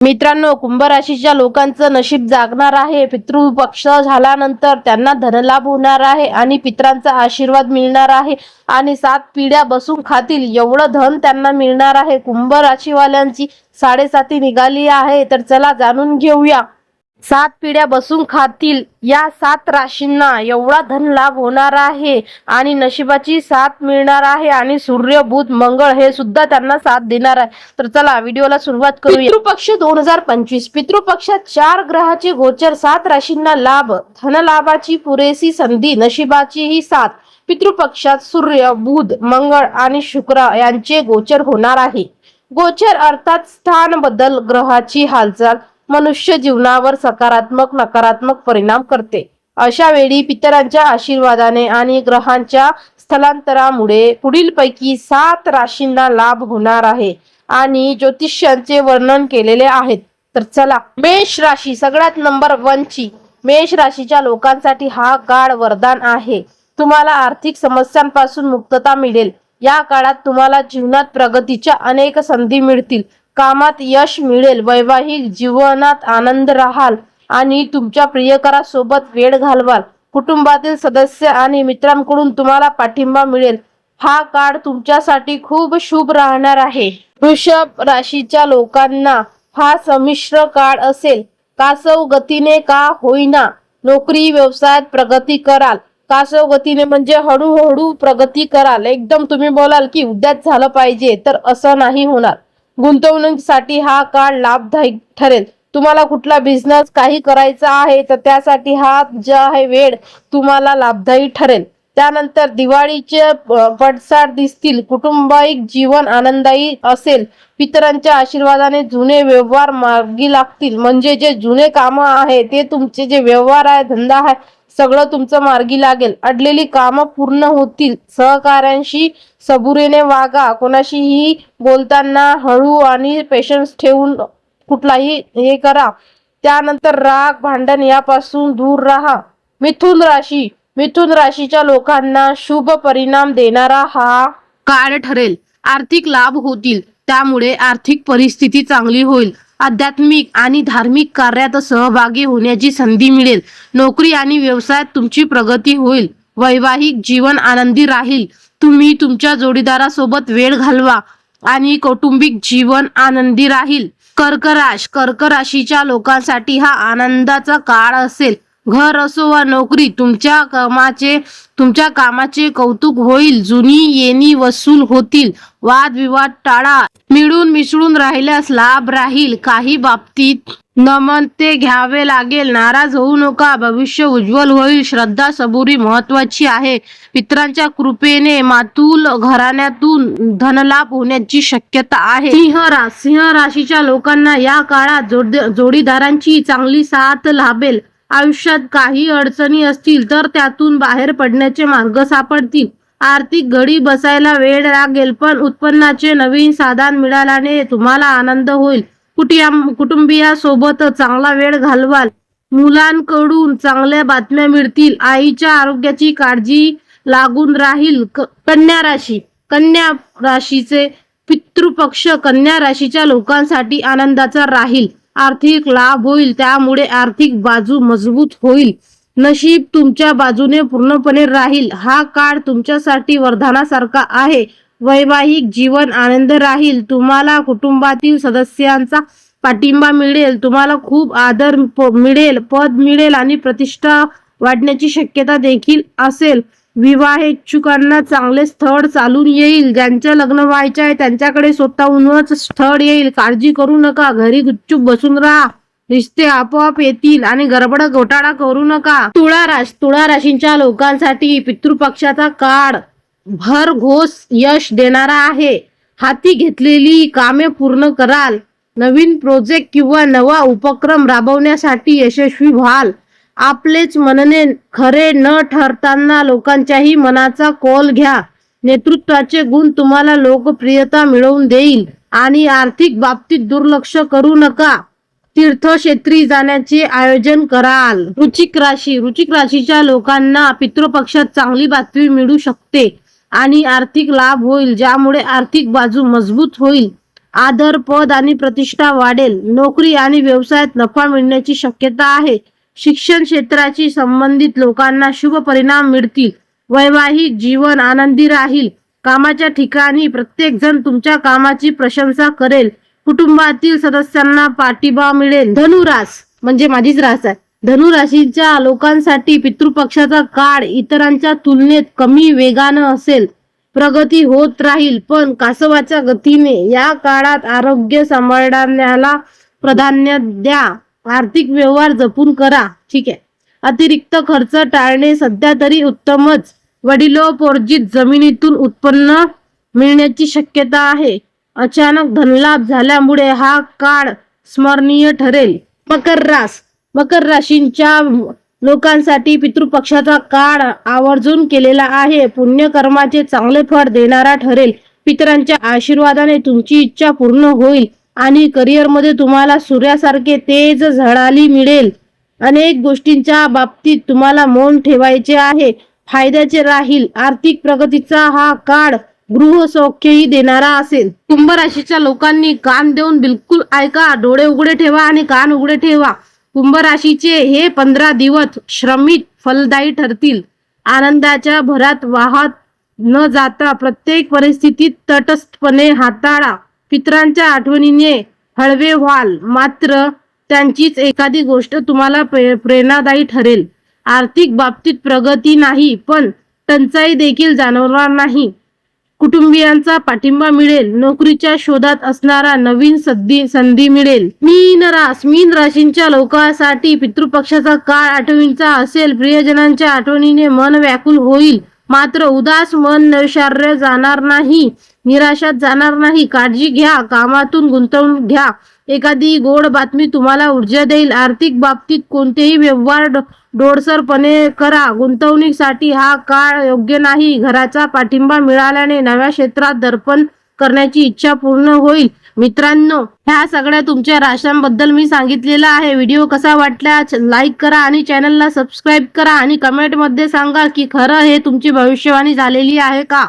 मित्रांनो कुंभ राशीच्या लोकांचं नशीब जागणार आहे. पितृपक्ष झाल्यानंतर त्यांना धनलाभ होणार आहे आणि पित्रांचा आशीर्वाद मिळणार आहे. आणि सात पिढ्या बसून खातील. एवढं धन त्यांना मिळणार आहे. कुंभ राशीवाल्यांची साडेसाती निघाली आहे. तर चला जाणून घेऊया. सात पिढ्या बसून खातील. या सात राशींना एवढा धन लाभ होणार आहे आणि नशिबाची साथ मिळणार आहे आणि सूर्य बुध मंगळ हे सुद्धा त्यांना साथ देणार आहे. तर चला व्हिडिओला सुरुवात करूया. पितृपक्ष दोन हजार पंचवीस. पितृपक्षात चार ग्रहाचे गोचर सात राशींना लाभ. धनलाभाची पुरेशी संधी नशिबाची ही साथ. पितृपक्षात सूर्य बुध मंगळ आणि शुक्र यांचे गोचर होणार आहे. गोचर अर्थात स्थान बदल ग्रहाची हालचाल. मनुष्य जीवनावर सकारात्मक नकारात्मक परिणाम करते. अशा वेळी पितरांच्या आशीर्वादाने आणि ग्रहांच्या स्थलांतरामुळे पुढील पैकी सात राशींना लाभ होणार आहे आणि ज्योतिष्यांचे वर्णन केलेले आहेत. तर चला मेष राशी सगळ्यात नंबर वन ची मेष राशीच्या लोकांसाठी हा काळ वरदान आहे. तुम्हाला आर्थिक समस्यांपासून मुक्तता मिळेल. या काळात तुम्हाला जीवनात प्रगतीच्या अनेक संधी मिळतील. कामात यश मिळेल. वैवाहिक जीवनात आनंद राहाल आणि तुमच्या प्रियकरासोबत वेळ घालवाल. कुटुंबातील सदस्य आणि मित्रांकडून तुम्हाला पाठिंबा मिळेल. हा काळ तुमच्यासाठी खूप शुभ राहणार आहे. वृषभ राशीच्या लोकांना हा संमिश्र काळ असेल. कासव गतीने का होईना नोकरी व्यवसायात प्रगती कराल. कासव गतीने म्हणजे हळूहळू प्रगती कराल. एकदम तुम्ही बोलाल की उद्याच झालं पाहिजे तर असं नाही होणार. गुंतवणुकीसाठी हा काळ लाभदायी ठरेल. तुम्हाला कुठला बिझनेस काही करायचा आहे तर त्यासाठी हा जो आहे वेळ तुम्हाला लाभदायी ठरेल. त्यानंतर दिवाळीचे अ, पडसाद दिसतील. कुटुंबाईक जीवन आनंदायी असेल. पितरांच्या आशीर्वादाने जुने व्यवहार मार्गी लागतील. म्हणजे जे जुने कामं आहे ते तुमचे जे व्यवहार आहे धंदा आहे सगळं तुमचं मार्गी लागेल. अडलेली कामं पूर्ण होतील. सहकाऱ्यांशी सबुरीने वागा. कोणाशीही बोलताना हळू आणि पेशन्स ठेवून कुठलाही हे करा. त्यानंतर राग भांडण यापासून दूर राहा. मिथुन राशी. मिथुन राशीच्या लोकांना शुभ परिणाम देणारा हा काळ ठरेल. आर्थिक लाभ होतील. त्यामुळे आर्थिक परिस्थिती चांगली होईल. आध्यात्मिक आणि धार्मिक कार्यात सहभागी होण्याची संधी मिळेल. नोकरी आणि व्यवसायात तुमची प्रगती होईल. वैवाहिक जीवन आनंदी राहील. तुम्ही तुमच्या जोडीदारासोबत वेळ घालवा आणि कौटुंबिक जीवन आनंदी राहील. कर्क राश कर्क राशीच्या लोकांसाठी हा आनंदाचा काळ असेल. घर असो वा नोकरी तुमच्या कामाचे तुमच्या कामाचे कौतुक होईल. जुनी येणी वसूल होतील. वादविवाद टाळा. मिळून मिसळून राहिल्यास लाभ राहील. काही बाबतीत नमन ते घ्यावे लागेल. नाराज होऊ नका. भविष्य उज्ज्वल होईल. श्रद्धा सबुरी महत्वाची आहे. पित्रांच्या कृपेने मातुल घराण्यातून धनलाभ होण्याची शक्यता आहे. सिंह रास सिंह राशीच्या लोकांना या काळात जोड जोडीदारांची चांगली साथ लाभेल. आयुष्यात काही अडचणी असतील तर त्यातून बाहेर पडण्याचे मार्ग सापडतील. आर्थिक घडी बसायला वेळ लागेल पण उत्पन्नाचे नवीन साधन मिळाल्याने तुम्हाला आनंद होईल. कुटुंब कुटुंबियासोबत चांगला वेळ घालवाल. मुलांकडून चांगल्या बातम्या मिळतील. आईच्या आरोग्याची काळजी लागून राहील. क- कन्या राशी कन्या राशीचे पितृपक्ष कन्या राशीच्या लोकांसाठी आनंदाचा राहील. आर्थिक लाभ होईल त्यामुळे आर्थिक बाजू मजबूत होईल. नशीब तुमच्या बाजूने पूर्णपणे राहील. हा काळ तुमच्यासाठी वरदानासारखा आहे. वैवाहिक जीवन आनंद राहील. तुम्हाला कुटुंबातील सदस्यांचा पाठिंबा मिळेल. तुम्हाला खूप आदर प- मिळेल. पद मिळेल आणि प्रतिष्ठा वाढण्याची शक्यता देखील असेल. विवाहेच्छुकांना चांगले स्थळ चालून येईल. ज्यांचं लग्न व्हायचे आहे त्यांच्याकडे स्वतःहूनच स्थळ येईल. काळजी करू नका. घरी गुपचूप बसून राहा. रिश्ते आपोआप येतील आणि गडबड घोटाळा करू नका. तुळा राश तुळा राशींच्या लोकांसाठी पितृपक्षाचा काळ भरघोस यश देणारा आहे. हाती घेतलेली कामे पूर्ण कराल. नवीन प्रोजेक्ट किंवा नवा उपक्रम राबवण्यासाठी यशस्वी व्हाल. आपलेच म्हणणे खरे न ठरताना लोकांच्याही मनाचा कौल घ्या. नेतृत्वाचे गुण तुम्हाला लोकप्रियता मिळवून देईल आणि आर्थिक बाबतीत दुर्लक्ष करू नका. तीर्थक्षेत्री जाण्याचे आयोजन कराल. रुचिक राशी रुचिक राशीच्या लोकांना पितृपक्षात चांगली बातमी मिळू शकते आणि आर्थिक लाभ होईल ज्यामुळे आर्थिक बाजू मजबूत होईल. आदर पद आणि प्रतिष्ठा वाढेल. नोकरी आणि व्यवसायात नफा मिळण्याची शक्यता आहे. शिक्षण क्षेत्राशी संबंधित लोकांना शुभ परिणाम मिळतील. वैवाहिक जीवन आनंदी राहील. कामाच्या ठिकाणी प्रत्येक जण तुमच्या कामाची प्रशंसा करेल. कुटुंबातील सदस्यांना पाठिंबा मिळेल. धनुरास म्हणजे माझीच रास आहे. धनुराशीच्या लोकांसाठी पितृपक्षाचा काळ इतरांच्या तुलनेत कमी वेगानं असेल. प्रगती होत राहील पण कासवाच्या गतीने या काळात आरोग्य सांभाळण्याला प्राधान्य द्या. आर्थिक व्यवहार जपून करा. ठीक आहे. अतिरिक्त खर्च टाळणे सध्या तरी उत्तमच. वडिलोपोर्जित जमिनीतून उत्पन्न मिळण्याची शक्यता आहे. अचानक धनलाभ झाल्यामुळे हा काळ स्मरणीय ठरेल. मकर रास. मकर राशींच्या लोकांसाठी पितृपक्षाचा काळ आवर्जून केलेला आहे. पुण्यकर्माचे चांगले फळ देणारा ठरेल. पितरांच्या आशीर्वादाने तुमची इच्छा पूर्ण होईल. आणि करिअरमध्ये तुम्हाला सूर्यासारखे तेज झळाली मिळेल. अनेक गोष्टींच्या बाबतीत तुम्हाला मौन ठेवायचे आहे. फायद्याचे राहील. आर्थिक प्रगतीचा हा काळ गृह सौख्यही देणारा असेल. कुंभ राशीच्या लोकांनी कान देऊन बिलकुल ऐका. डोळे उघडे ठेवा आणि कान उघडे ठेवा. कुंभ राशीचे हे पंधरा दिवस श्रमिक फलदायी ठरतील. आनंदाच्या भरात वाहत न जाता प्रत्येक परिस्थितीत तटस्थपणे हाताळा. पितरांच्या आठवणीने हळवे व्हाल. मात्र त्यांचीच एखादी गोष्ट तुम्हाला प्रेरणादायी ठरेल. आर्थिक बाबतीत प्रगती नाही पण टंचाई देखील जाणवणार नाही. कुटुंबियांचा पाठिंबा मिळेल. नोकरीच्या शोधात असणारा नवीन संधी संधी मिळेल. मीन रास मीन राशींच्या लोकांसाठी पितृपक्षाचा काळ आठवणीचा असेल. प्रियजनांच्या आठवणीने मन व्याकुल होईल. मात्र उदास मन नैशार्य जाणार नाही. निराशात जाणार नाही. काळजी घ्या कामातून गुंतवणूक घ्या. एखादी गोड बातमी तुम्हाला ऊर्जा देईल. आर्थिक बाबतीत कोणतेही व्यवहार डोडसरपणे करा. गुंतवणुकीसाठी हा काळ योग्य नाही. घराचा पाठिंबा मिळाल्याने नव्या क्षेत्रात दर्पण करण्याची इच्छा पूर्ण होईल. मित्रांनो ह्या सगळ्या तुमच्या राशांबद्दल मी सांगितलेला आहे. व्हिडिओ कसा वाटला लाईक करा आणि चॅनलला सबस्क्राईब करा आणि कमेंटमध्ये सांगा की खरं हे तुमची भविष्यवाणी झालेली आहे का?